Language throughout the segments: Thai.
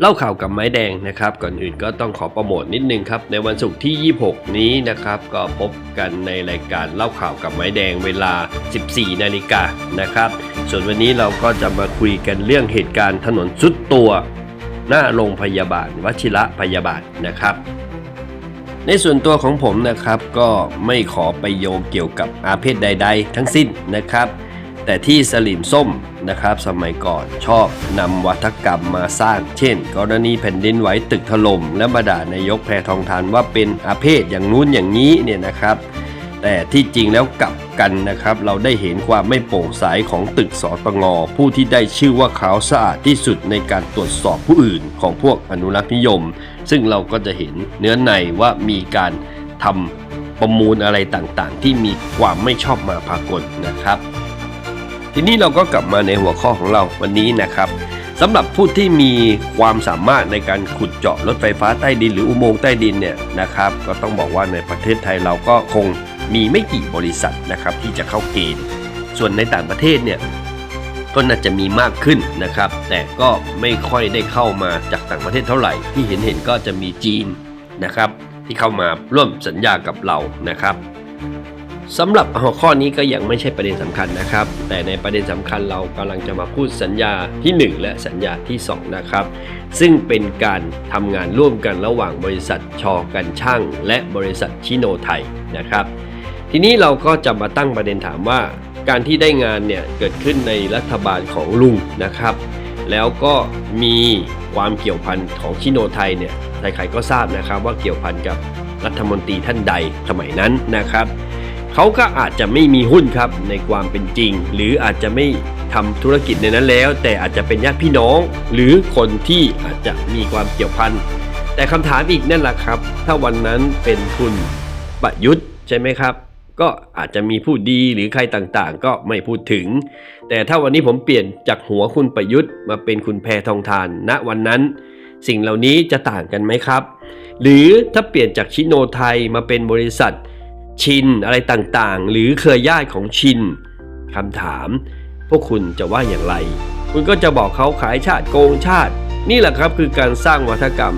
เล่าข่าวกับไม้แดงนะครับ ก่อนอื่นก็ต้องขอโปรโมทนิดนึงครับ ในวันศุกร์ที่ 26 นี้นะครับ ก็พบกันในรายการเล่าข่าวกับไม้แดงเวลา 14 นาฬิกานะครับ ส่วนวันนี้เราก็จะมาคุยกันเรื่องเหตุการณ์ถนนสุดตัว หน้าโรงพยาบาลวชิระพยาบาลนะครับ ในส่วนตัวของผมนะครับก็ไม่ขอไปโยงเกี่ยวกับอาเพศใด ๆ ทั้งสิ้นนะครับ แต่ที่สลิมส้มนะครับสมัยก่อนชอบนำวัฒกรรมมาสร้าง เช่น กรณีแผ่นดินไหวตึกถล่มและมาด่านายกแพทองทานว่าเป็นอาเพศอย่างนู้นอย่างนี้เนี่ยนะครับ แต่ที่จริงแล้วกลับกันนะครับ เราได้เห็นความไม่โปร่งใสของตึกสตงผู้ที่ได้ชื่อว่าขาวสะอาดที่สุดในการตรวจสอบผู้อื่นของพวกอนุรักษ์นิยม ซึ่งเราก็จะเห็นเนื้อในว่ามีการทำประมูลอะไรต่างๆ ที่มีความไม่ชอบมาพากลนะครับ ทีนี้เราก็กลับมาในหัวข้อของเราวันนี้นะครับสำหรับผู้ที่มีความสามารถในการขุดเจาะรถไฟฟ้าใต้ดินหรืออุโมงค์ใต้ดินเนี่ยนะครับก็ต้องบอกว่าในประเทศไทยเราก็คงมีไม่กี่บริษัทนะครับที่จะเข้าเกณฑ์ ส่วนในต่างประเทศเนี่ยก็น่าจะมีมากขึ้นนะครับ แต่ก็ไม่ค่อยได้เข้ามาจากต่างประเทศเท่าไหร่ ที่เห็นเห็นก็จะมีจีนนะครับ ที่เข้ามาร่วมสัญญากับเรานะครับ สำหรับหัวข้อนี้ก็ยังไม่ใช่ประเด็นสำคัญนะครับ แต่ในประเด็นสำคัญเรากำลังจะมาพูดสัญญาทีหนึ่1 และสัญญาที่ 2 นะครับ ซึ่งเป็นการทำงานร่วมกันระหว่างบริษัทชอกันช่าง และบริษัทชิโนไทยนะครับ ทีนี้เราก็จะมาตั้งประเด็นถามว่า การที่ได้งานเนี่ยเกิดขึ้นในรัฐบาลของลุงนะครับ แล้วก็มีความเกี่ยวพันของชิโนไทยเนี่ยใครๆก็ทราบนะครับว่าเกี่ยวพันกับรัฐมนตรีท่านใดสมัยนั้นนะครับ เขาก็อาจจะไม่มีหุ้นครับในความเป็นจริง หรืออาจจะไม่ทำธุรกิจในนั้นแล้ว แต่อาจจะเป็นญาติพี่น้อง หรือคนที่อาจจะมีความเกี่ยวพันแต่คำถามอีกนั่นแหละครับ ถ้าวันนั้นเป็นคุณประยุทธ์ใช่ไหมครับ ก็อาจจะมีผู้ดีหรือใครต่างๆ ก็ไม่พูดถึง แต่ถ้าวันนี้ผมเปลี่ยนจากหัวคุณประยุทธ์มาเป็นคุณแพทองทานณวันนั้น สิ่งเหล่านี้จะต่างกันไหมครับ หรือถ้าเปลี่ยนจากชิโนไทยมาเป็นบริษัท ชินอะไรต่างๆ หรือเครือญาติของชินคำถาม พวกคุณจะว่าอย่างไร คุณก็จะบอกเขาขายชาติโกงชาติ นี่แหละครับคือการสร้างวัฒกรรม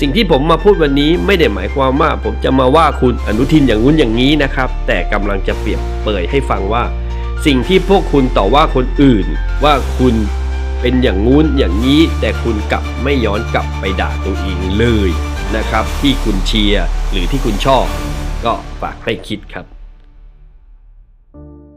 สิ่งที่ผมมาพูดวันนี้ไม่ได้หมายความว่าผมจะมาว่าคุณอนุทินอย่างงู้นอย่างนี้นะครับ แต่กำลังจะเปรียบเปยให้ฟังว่า สิ่งที่พวกคุณต่อว่าคนอื่น ว่าคุณเป็นอย่างงู้นอย่างนี้ แต่คุณกลับไม่ย้อนกลับไปด่าตัวเองเลยนะครับ ที่คุณเชียร์หรือที่คุณชอบ ก็ฝากให้คิดครับ